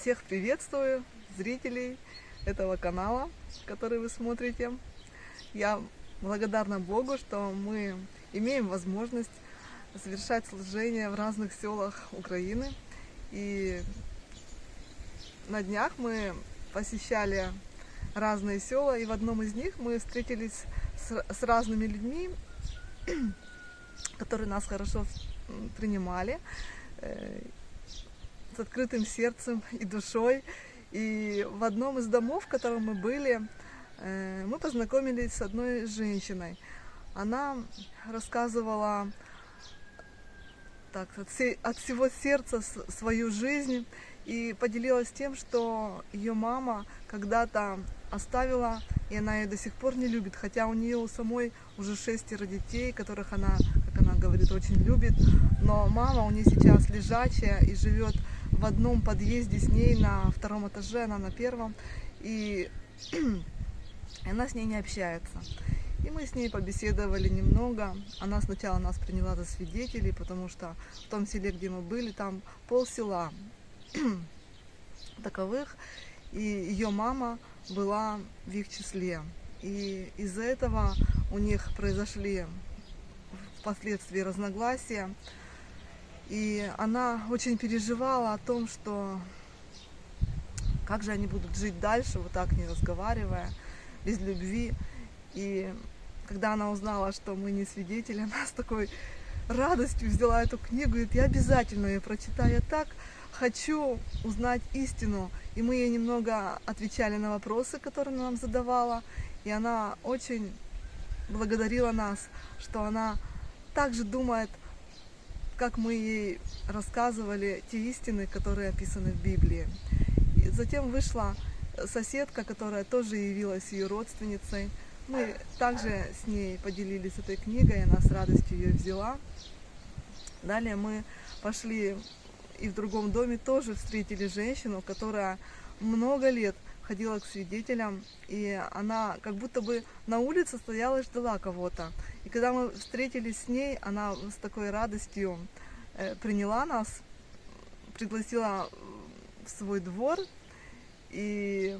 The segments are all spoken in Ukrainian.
Всех приветствую, зрителей этого канала, который вы смотрите. Я благодарна Богу, что мы имеем возможность совершать служение в разных селах Украины. И на днях мы посещали разные села, и в одном из них мы встретились с, с разными людьми, которые нас хорошо принимали, э, открытым сердцем и душой. И в одном из домов, в котором мы были, э, мы познакомились с одной женщиной. Она рассказывала так, от, всего сердца свою жизнь и поделилась тем, что ее мама когда-то оставила, и она ее до сих пор не любит, хотя у нее у самой уже шестеро детей, которых она, как она говорит, очень любит, но мама у нее сейчас лежачая и живет в одном подъезде с ней на втором этаже, она на первом, и она с ней не общается. И мы с ней побеседовали немного. Она сначала нас приняла за свидетелей, потому что в том селе, где мы были, там пол села таковых, и ее мама была в их числе. И из-за этого у них произошли впоследствии разногласия. И она очень переживала о том, что как же они будут жить дальше, вот так не разговаривая, без любви. И когда она узнала, что мы не свидетели, она с такой радостью взяла эту книгу и говорит, я обязательно ее прочитаю. Так хочу узнать истину. И мы ей немного отвечали на вопросы, которые она нам задавала. И она очень благодарила нас, что она также думает, как мы ей рассказывали те истины, которые описаны в Библии. И затем вышла соседка, которая тоже явилась ее родственницей. Мы также с ней поделились этой книгой, она с радостью ее взяла. Далее мы пошли и в другом доме тоже встретили женщину, которая много лет ходила к свидетелям, и она как будто бы на улице стояла и ждала кого-то. И когда мы встретились с ней, она с такой радостью э, приняла нас, пригласила в свой двор и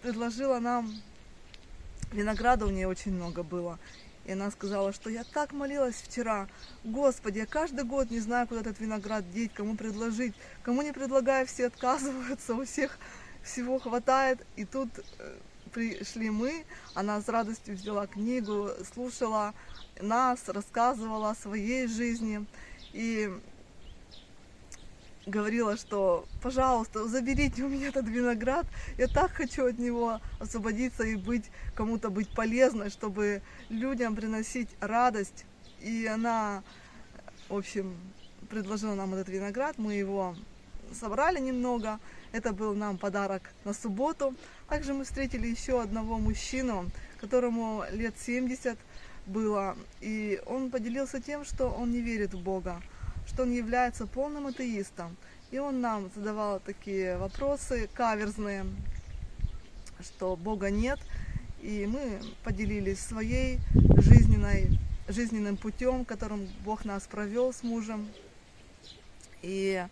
предложила нам винограда у нее очень много было. И она сказала, что я так молилась вчера. Господи, я каждый год не знаю, куда этот виноград деть, кому предложить. Кому не предлагаю, все отказываются, у всех всего хватает. И тут э, пришли мы, она с радостью взяла книгу, слушала нас, рассказывала о своей жизни. И говорила, что, пожалуйста, заберите у меня этот виноград, я так хочу от него освободиться и быть кому-то быть полезной, чтобы людям приносить радость. И она, в общем, предложила нам этот виноград, мы его собрали немного, это был нам подарок на субботу. Также мы встретили еще одного мужчину, которому лет 70 было, и он поделился тем, что он не верит в Бога что он является полным атеистом. И он нам задавал такие вопросы каверзные, что Бога нет. И мы поделились своей жизненной, жизненным путем, которым Бог нас провел с мужем. И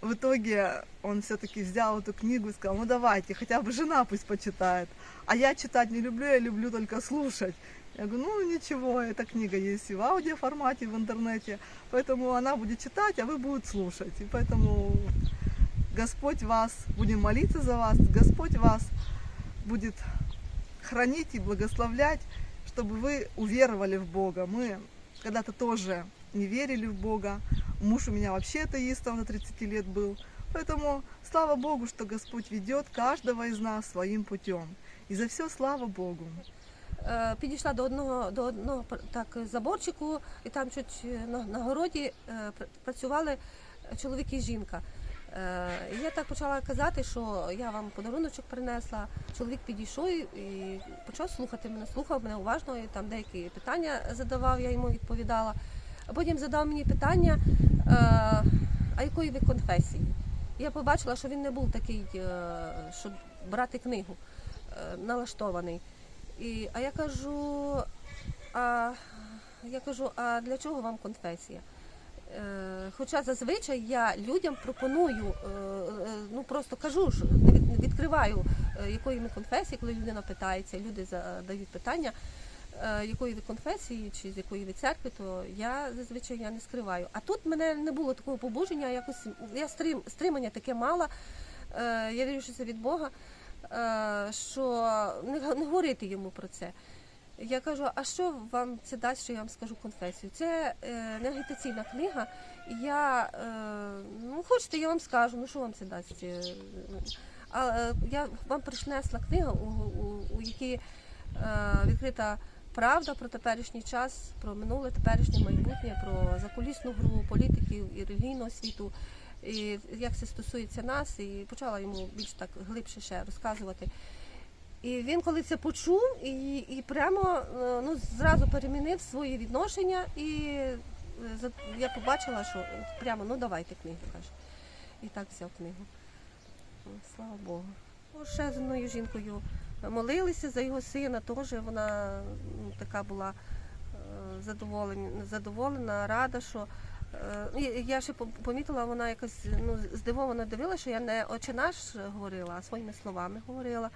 в итоге он все-таки взял эту книгу и сказал, ну давайте, хотя бы жена пусть почитает. А я читать не люблю, я люблю только слушать. Я говорю, ну ничего, эта книга есть и в аудиоформате, в интернете, поэтому она будет читать, а вы будете слушать. И поэтому Господь вас, будем молиться за вас, Господь вас будет хранить и благословлять, чтобы вы уверовали в Бога. Мы когда-то тоже не верили в Бога. Муж у меня вообще атеистом на 30 лет был. Поэтому слава Богу, что Господь ведет каждого из нас своим путем. И за все слава Богу. Е, Підійшла до одного до одного так заборчику, і там чуть е, на, на городі е, працювали чоловік і жінка. Е, Я так почала казати, що я вам подаруночок принесла. Чоловік підійшов і почав слухати мене, слухав мене уважно, і там деякі питання задавав, я йому відповідала. А потім задав мені питання, е, а якої ви конфесії? Я побачила, що він не був такий, е, щоб брати книгу, е, налаштований. І, а я кажу, а я кажу, а для чого вам конфесія? Хоча зазвичай я людям пропоную, ну просто кажу, не відкриваю, якої ми конфесії, коли людина питається, люди задають питання, якої ви конфесії чи з якої ви церкви, то я зазвичай я не скриваю. А тут мене не було такого побуження, якось я стрим, стримання таке мала. Е, Я вірю, що це від Бога, е, що не, не говорити йому про це. Я кажу, а що вам це дасть, що я вам скажу конфесію? Це е, не агітаційна книга. Я е, ну хочете, я вам скажу, ну що вам це дасть? Е, А е, я вам принесла книгу, у, у, у якій е, відкрита правда про теперішній час, про минуле, теперішнє майбутнє, про закулісну гру політиків і релігійного світу. І як це стосується нас, і почала йому більш так глибше ще розказувати. І він, коли це почув, і, і прямо е, ну, зразу перемінив свої відношення, і е, я побачила, що прямо ну давайте книгу, каже. І так взяв книгу. Слава Богу. Ще з одною жінкою молилися за його сина, теж вона ну, така була е, задоволена, задоволена, рада, що. е, Я ще помітила, вона якось ну, здивовано дивилася, що я не очі наш говорила, а своїми словами говорила.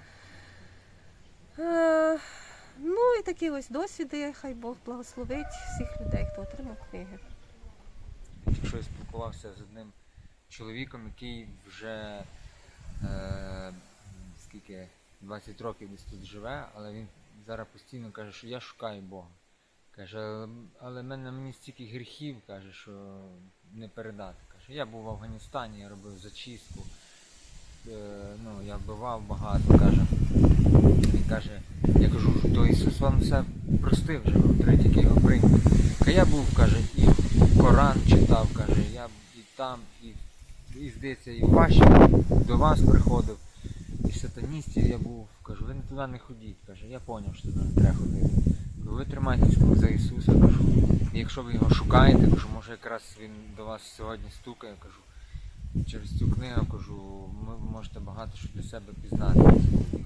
Е, Ну і такі ось досвіди, хай Бог благословить всіх людей, хто отримав книги. Тільки що я спілкувався з одним чоловіком, який вже е, скільки 20 років десь тут живе, але він зараз постійно каже, що я шукаю Бога. Каже, «Але- в мене мені стільки гріхів, каже, що не передати. Каже, я був в Афганістані, я робив зачистку, е, ну, я вбивав багато, каже. Він каже, я кажу, то Ісус вам все простив вже, ви тільки його прийняти. Каже, я був, каже, і Коран читав, каже, я і там, і, і здається, і ваші до вас приходив, і сатаністів я був. Кажу, ви не туди не ходіть. Каже, я зрозумів, що туди не треба ходити. Кажу, ви тримайтесь кажу, за Ісуса, кажу. І якщо ви його шукаєте, кажу, може якраз він до вас сьогодні стукає, кажу. Через цю книгу кажу, ви можете багато що для себе пізнати.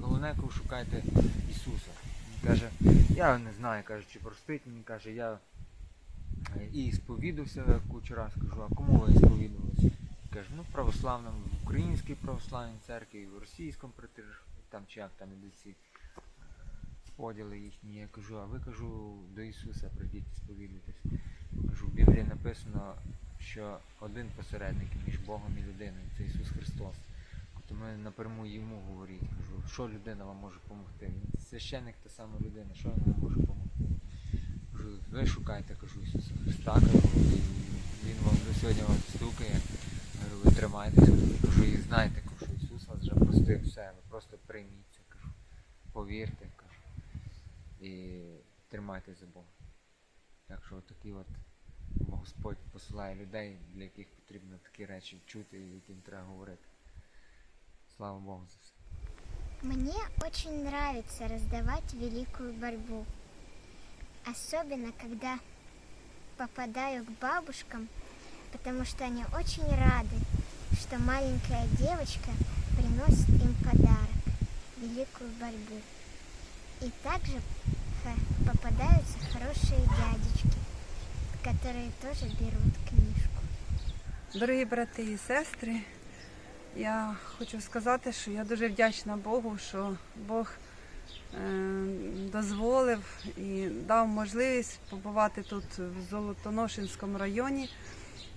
Головне, кажу, шукайте Ісуса. Він каже, я не знаю, каже, чи простить мені, каже, я і сповідався кучу раз, кажу, а кому ви сповідувалися? Каже, ну православному, в Українській православній церкві, в російському там чи як там ідуть ці е, поділи їхні. Я кажу, а ви кажу, до Ісуса прийдіть сповідуйтесь. Кажу, в Біблії написано, що один посередник між Богом і людиною, це Ісус Христос. То ми напряму йому говоріть. Кажу, що людина вам може допомогти? Він священник та сама людина, що він вам може допомогти? Кажу, ви шукайте, кажу, Ісуса Христа, кажу, і він вам до сьогодні вам стукає. Тримайтеся, кажу, і знайте, кажу, Ісус вас вже простив все, ви просто прийміть це, кажу, повірте, кажу, і тримайтеся за Бога. Так що такі от Господь посилає людей, для яких потрібно такі речі чути і яким треба говорити. Слава Богу за все. Мне очень нравится раздавать великую борьбу. Особенно, когда попадаю к бабушкам, потому что они очень рады, что маленькая девочка приносит им подарок, великую борьбу. И также попадаются хорошие дядечки, которые тоже берут книжку. Дорогі брати і сестри, я хочу сказати, що я дуже вдячна Богу, що Бог е, дозволив і дав можливість побувати тут в Золотоношинському районі,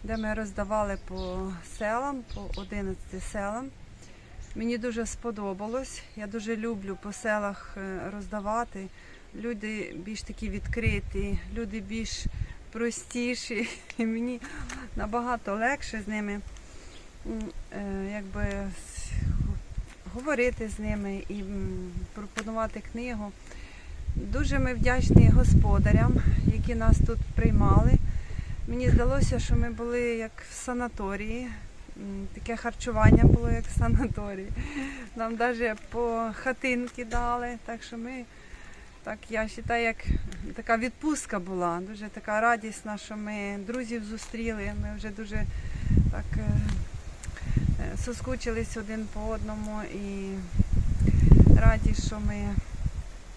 де ми роздавали по селам, по 11 селам. Мені дуже сподобалось. Я дуже люблю по селах е, роздавати. Люди більш такі відкриті, люди більш простіші. І мені набагато легше з ними е, якби говорити з ними і пропонувати книгу. Дуже ми вдячні господарям, які нас тут приймали. Мені здалося, що ми були як в санаторії. Таке харчування було як в санаторії. Нам навіть по хатинки дали. Так що ми, так я вважаю, як така відпустка була. Дуже така радісна, що ми друзів зустріли. Ми вже дуже так е, е, соскучились один по одному і раді, що ми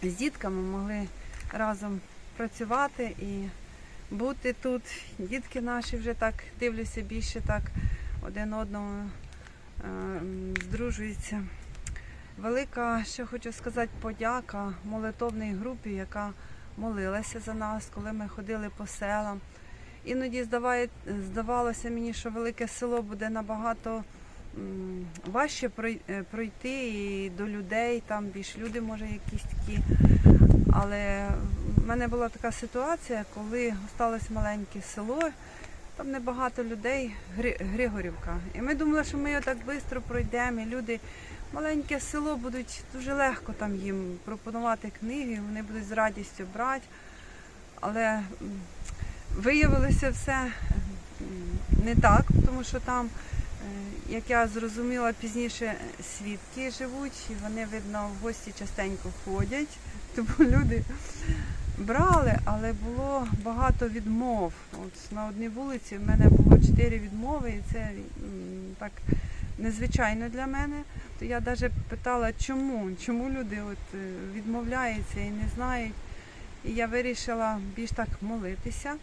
з дітками могли разом працювати і бути тут. Дітки наші вже так дивляться більше так один одного е, здружуються. Велика, що хочу сказати, подяка молитовній групі, яка молилася за нас, коли ми ходили по селам. Іноді здавалося мені, що велике село буде набагато важче е, пройти і до людей, там більш люди, може, якісь такі. Але в мене була така ситуація, коли сталося маленьке село, там небагато людей, Григорівка. І ми думали, що ми його так швидко пройдемо, і люди маленьке село будуть дуже легко там їм пропонувати книги, вони будуть з радістю брати. Але виявилося все не так, тому що там, е, як я зрозуміла, пізніше свідки живуть, і вони, видно, в гості частенько ходять. Тому люди брали, але було багато відмов. От на одній вулиці в мене було чотири відмови, і це так незвичайно для мене. Я навіть питала, чому, чому люди от, е, відмовляються і не знають. І я вирішила більш так молитися.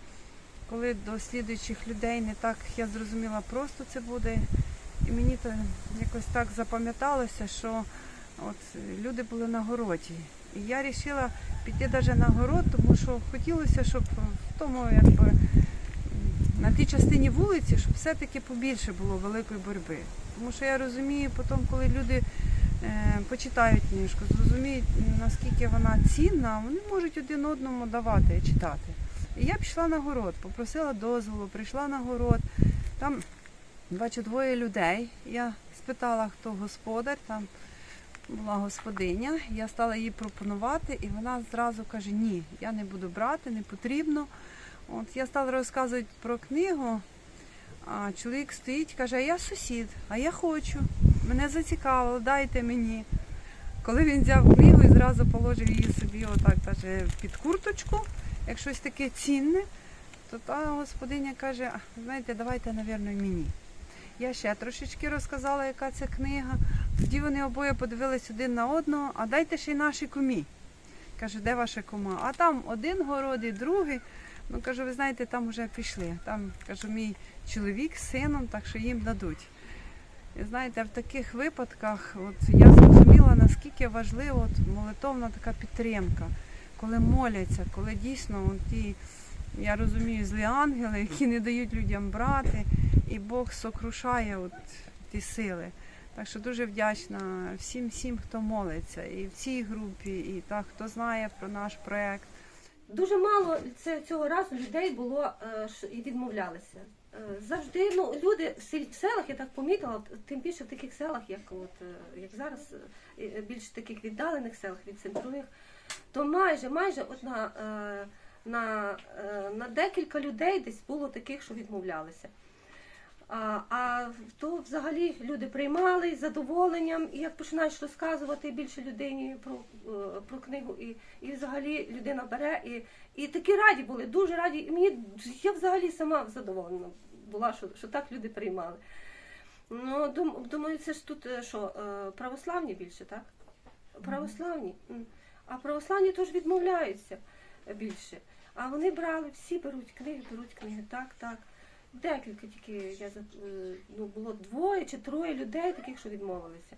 Коли до слідуючих людей не так я зрозуміла, просто це буде. І мені то якось так запам'яталося, що от е, люди були на городі. І я вирішила піти навіть на город, тому що хотілося, щоб в тому якби на тій частині вулиці, щоб все-таки побільше було великої боротьби. Тому що я розумію, потім, коли люди е, почитають книжку, зрозуміють, наскільки вона цінна, вони можуть один одному давати читати. І я пішла на город, попросила дозволу, прийшла на город. Там бачу двоє людей. Я спитала, хто господар, там була господиня. Я стала їй пропонувати, і вона зразу каже: Ні, я не буду брати, не потрібно. От я стала розказувати про книгу. А чоловік стоїть, каже, а я сусід, а я хочу. Мене зацікавило, дайте мені. Коли він взяв книгу і зразу положив її собі отак даже під курточку, як щось таке цінне, то та господиня каже, «А, знаєте, давайте, напевно, мені. Я ще трошечки розказала, яка це книга. Тоді вони обоє подивились один на одного, а дайте ще й наші кумі. Каже, де ваша кума? А там один город і другий. Ну, кажу, ви знаєте, там вже пішли. Там, кажу, мій чоловік з сином, так що їм дадуть. І знаєте, в таких випадках от, я зрозуміла, наскільки важлива молитовна така підтримка, коли моляться, коли дійсно от, ті, я розумію, злі ангели, які не дають людям брати, і Бог сокрушає от, ті сили. Так що дуже вдячна всім, всім, хто молиться, і в цій групі, і так, хто знає про наш проект. Дуже мало це, цього разу людей було е, і відмовлялися. Е, Завжди ну, люди в селах, я так помітила, тим більше в таких селах, як, от, е, як зараз, більш таких віддалених селах від центрових, то майже, майже от на, на декілька людей десь було таких, що відмовлялися. А, а то взагалі люди приймали з задоволенням, і як починаєш розказувати більше людині про, е, про книгу, і, і взагалі людина бере, і, і такі раді були, дуже раді. І мені я взагалі сама задоволена була, що, що так люди приймали. Ну, дум, думаю, це ж тут е, що, е, православні більше, так? Православні. А православні теж відмовляються більше. А вони брали, всі беруть книги, беруть книги, так, так. Декілька тільки я е, ну, було двоє чи троє людей, таких, що відмовилися.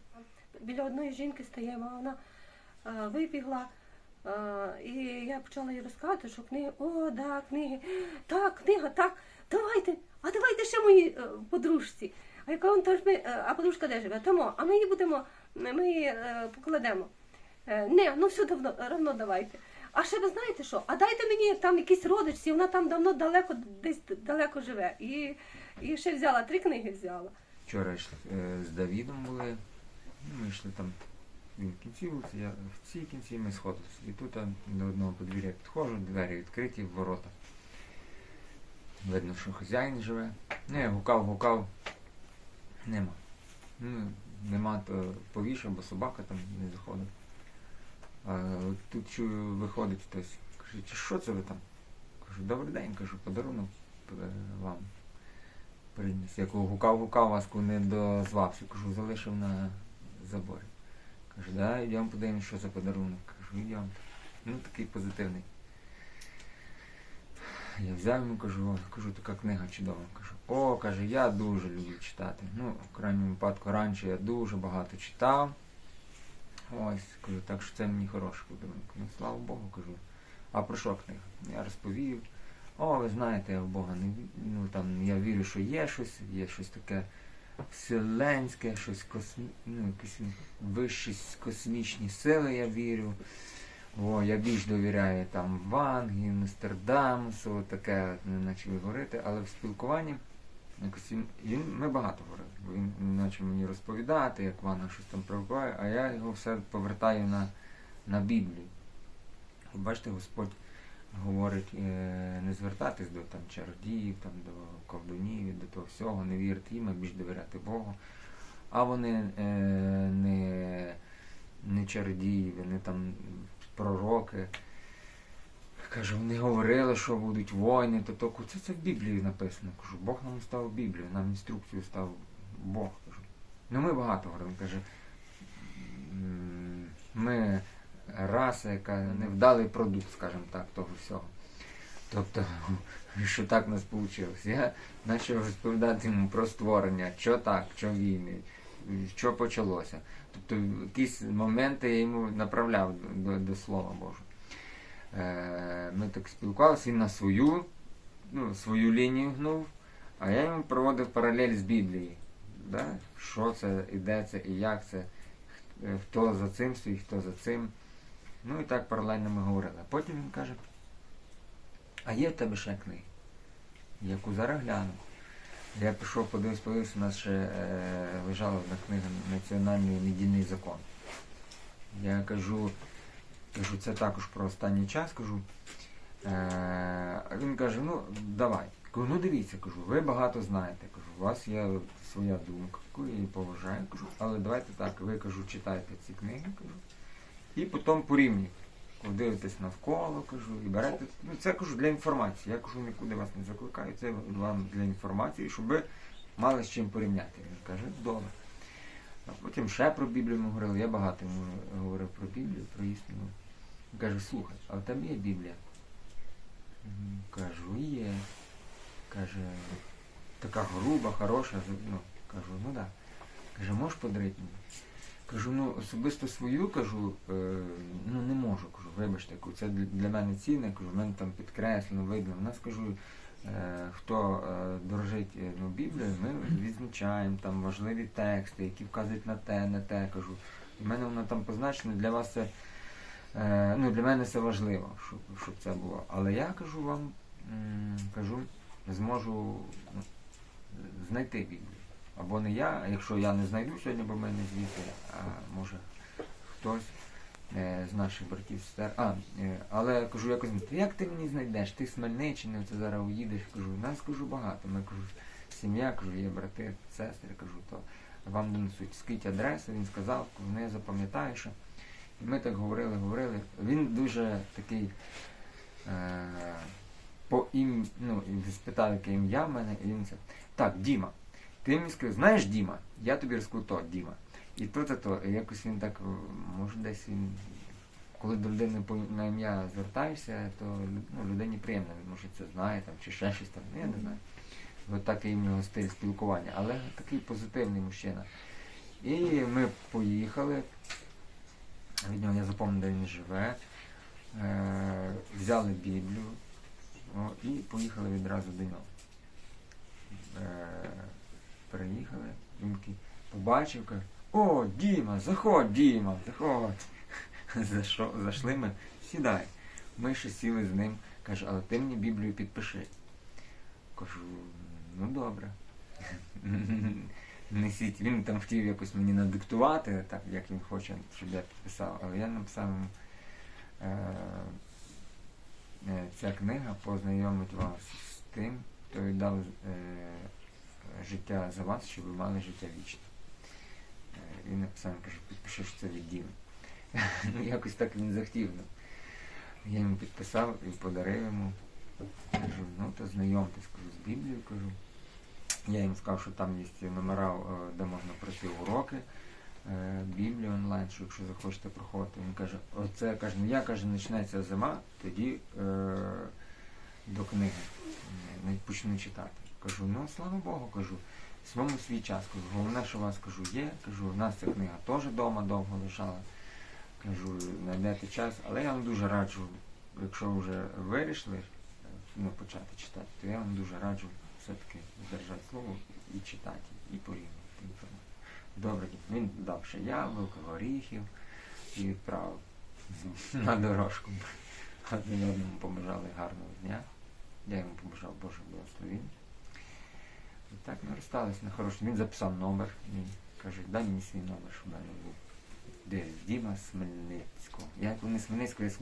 Біля одної жінки стоїмо, а вона е, вибігла. е, і я почала їй розказувати, що книги, о, да, книги, так, книга, так, давайте, а давайте ще моїй подружці. А яка он тож ми, а подружка де живе? Тому, а ми її будемо, ми її покладемо. Не, ну все давно, равно давайте. А ще ви знаєте що? А дайте мені там якісь родичці, вона там давно далеко, десь далеко живе. І, і ще взяла, три книги взяла. Вчора йшли е, з Давідом були. Ну, ми йшли там в кінці вулиці, я в цій кінці ми сходилися. І тут до одного подвір'я підходжу, двері відкриті, ворота. Видно, що хазяїн живе. Ну, я гукав, гукав. Нема. Ну, нема, то повішав, бо собака там не заходить. Тут чую, виходить хтось. Каже, чи що це ви там? Кажу, добрий день, кажу, подарунок е, вам приніс. Я кого гукав, гукав вас, не дозвався. Кажу, залишив на заборі. Каже, да, йдемо подивимось, що за подарунок. Кажу, йдемо. Ну такий позитивний. Я взяв йому, кажу, кажу, така книга чудова. Кажу, о, каже, я дуже люблю читати. Ну, в крайньому випадку раніше я дуже багато читав. Ось, кажу, так що це мені хороший подарунок. Ну, слава Богу, кажу. А про що книга? Я розповів. О, ви знаєте, я в Бога не ну там я вірю, що є щось, є щось таке вселенське, щось космі... ну, якісь вищі космічні сили я вірю. О, я більш довіряю там Вангі, Ностердамусу, таке ми почали говорити, але в спілкуванні якось він, він ми багато говорили. Він, почав мені розповідати, як Ванга щось там провокує, а я його все повертаю на, на Біблію. Бачите, Господь говорить е, не звертатись до там чародіїв, там до колдунів, до того всього, не вірити їм, а більш довіряти Богу. А вони е, не, не чародії, вони там пророки. Каже, вони говорили, що будуть війни, то току. Це, це в Біблії написано. Кажу, Бог нам став Біблію, нам інструкцію став Бог. Кажу. Ну ми багато говоримо. Каже, ми раса, яка невдалий продукт, скажімо так, того всього. Тобто, що так у нас вийшло. Я почав розповідати йому про створення, що так, що війни, що почалося. Тобто якісь моменти я йому направляв до, до Слова Божого. Так спілкувалися, він на свою, ну, свою лінію гнув, а я йому проводив паралель з Біблії. Да? Що це, і де це, і як це, е, хто за цим стоїть, хто за цим. Ну і так паралельно ми говорили. Потім він каже, а є в тебе ще книги? Яку зараз гляну. Я пішов, подивився, подивився, у нас ще е, лежала одна книга Національний медійний закон. Я кажу, кажу, це також про останній час, кажу. Е, він каже, ну давай. Кажу, ну дивіться, кажу, ви багато знаєте. Кажу, у вас є своя думка, яку я її поважаю, кажу, але давайте так, ви кажу, читайте ці книги, кажу, і потім порівнюйте. Дивитесь навколо, кажу, і берете. Ну, це кажу для інформації. Я кажу, нікуди вас не закликаю, це вам для інформації, щоб ви мали з чим порівняти. Він каже, добре. А потім ще про Біблію ми говорили, я багато йому говорив про Біблію, про істину. Він каже, слухай, а тебе є Біблія? Кажу, є. Каже, така груба, хороша, ну, кажу, ну. Да. Каже, можеш подарити мені? Кажу, ну особисто свою кажу, е, ну не можу, кажу, вибачте, це для, мене цінне, кажу, в мене там підкреслено, видно. У нас кажу, е, хто е, дорожить ну, Біблією, ми відзначаємо там важливі тексти, які вказують на те, на те, кажу. У мене воно там позначено, для вас це, ну для мене це важливо, щоб, щоб це було. Але я кажу вам, кажу, зможу ну, знайти Біблію. Або не я, якщо я не знайду сьогодні, бо в мене звідти, а може хтось е, з наших братів сестер. А, е, але кажу, якось «Та як ти мені знайдеш? Ти з Хмельниччини, зараз уїдеш, кажу, нас кажу багато. Ми кажу, сім'я, кажу, є брати, сестри, кажу, то вам донесуть. Скинь адресу, він сказав, кажу, ну запам'ятаю, що. Ми так говорили, говорили. Він дуже такий. Е, по ім, ну, спитав, яке ім'я в мене, і він це. Так, Діма. Ти мені сказав, знаєш Діма, я тобі розкажу то, Діма. І то, то, то. І якось він так, може десь він, коли до людини на ім'я звертаєшся, то ну, людині приємно, він може це знає там, чи ще щось там, я не знаю. От такий в нього стиль спілкування, але такий позитивний мужчина. І ми поїхали. Від нього я запам'ятав, де він живе. Е, взяли Біблію і поїхали відразу до нього. Е, приїхали, він такий побачив, каже, о, Діма, заходь, Діма, заходь. Зайшли ми, сідай. Ми ще сіли з ним, каже, але ти мені Біблію підпиши. Кажу, ну добре. Несіть. Він там хотів якось мені надиктувати, так як він хоче, щоб я підписав, але я написав. Е, е, ця книга познайомить вас з тим, хто віддав е, життя за вас, щоб ви мали життя вічне. Е, він написав, каже, підпиши, що це від Діми. ну, якось так він захотів. Ну. Я йому підписав і подарив йому. Кажу, ну то знайомтесь, кажу, з Біблією, кажу. Я їм сказав, що там є номера, е, де можна пройти уроки. е, Біблію онлайн, що якщо захочете проходити. Він каже, оце каже, ну я каже, почнеться зима, тоді е, до книги. Не почну читати. Кажу, ну слава Богу, кажу, своєму свій час. Кажу, головне, що у вас кажу, є. Кажу, у нас ця книга теж вдома довго лежала. Кажу, знайдете час, але я вам дуже раджу, якщо вже вирішили е, ну, почати читати, то я вам дуже раджу все-таки держати слово і читати, і порівнювати інформацію. Добре, він дав ще яблук, горіхів і відправив на дорожку. Один одному побажали гарного дня. Я йому побажав Боже благословіння. І так ми розсталися на хорошому. Він записав номер. Він каже, дай мені свій номер, щоб в мене був. Де Діма з Хмельницького. Я не з Хмельницького, я з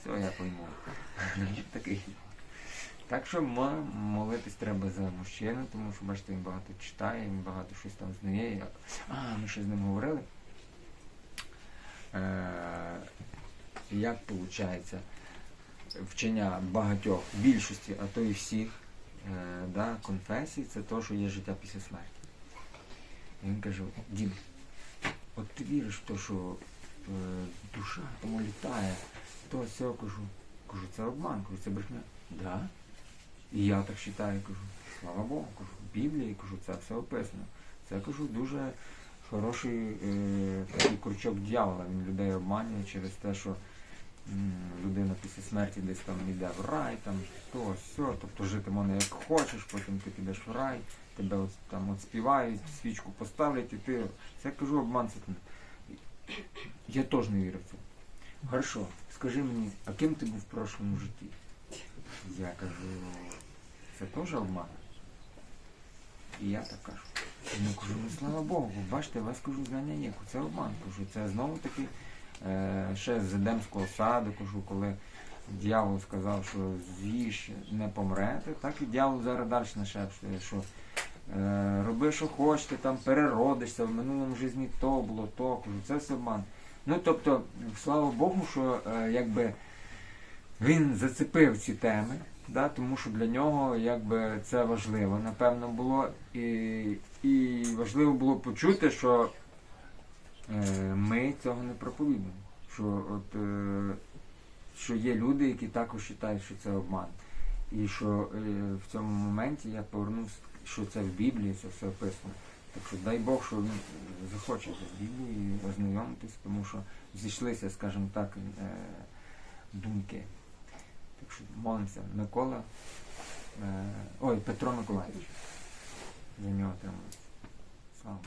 Все, я пойму. Такий. Так що молитись треба за мужчину, тому що бачите, він багато читає, він багато щось там знає. А, ми ще з ним говорили. Е, як виходить вчення багатьох, більшості, а то і всіх е, да, конфесій, це те, що є життя після смерті. І він каже, Дім, от ти віриш в те, що е, душа тому літає, то все, кажу, кажу, це обман, кажу, це брехня. Да. І я так вважаю, кажу, слава Богу, кажу, в Біблії, кажу, це все описано. Це кажу дуже хороший е, такий крючок дьявола. Він людей обманює через те, що м, людина після смерті десь там йде в рай, там то, все, тобто жити можна як хочеш, потім ти підеш в рай, тебе от, там от співають, свічку поставлять, і ти. Це кажу обман. Я теж не вірю в це. Хорошо, скажи мені, а ким ти був в прошлому житті? Я кажу, це теж обман. І я так кажу. Ну кажу, ну слава Богу, бачите, у вас кажу, знання є, це обман. Кажу, це знову таки е, ще з Едемського саду, кажу, коли дьявол сказав, що з'їж не помрете, так і дьявол зараз далі нашепшує, що е, роби, що хочете, там переродишся, в минулому житті то було, то, кажу, це все обман. Ну тобто, слава Богу, що е, якби він зацепив ці теми, да, тому що для нього якби це важливо, напевно, було. І, і важливо було почути, що е, ми цього не проповідуємо. Що, от, е, що є люди, які також вважають, що це обман. І що е, в цьому моменті я повернувся, що це в Біблії, це все описано. Так що дай Бог, що він захоче з Біблією ознайомитись, тому що зійшлися, скажімо так, е, думки. Так що молимося. Микола. Е, ой, Петро Миколаївич. За нього тримається. Слава.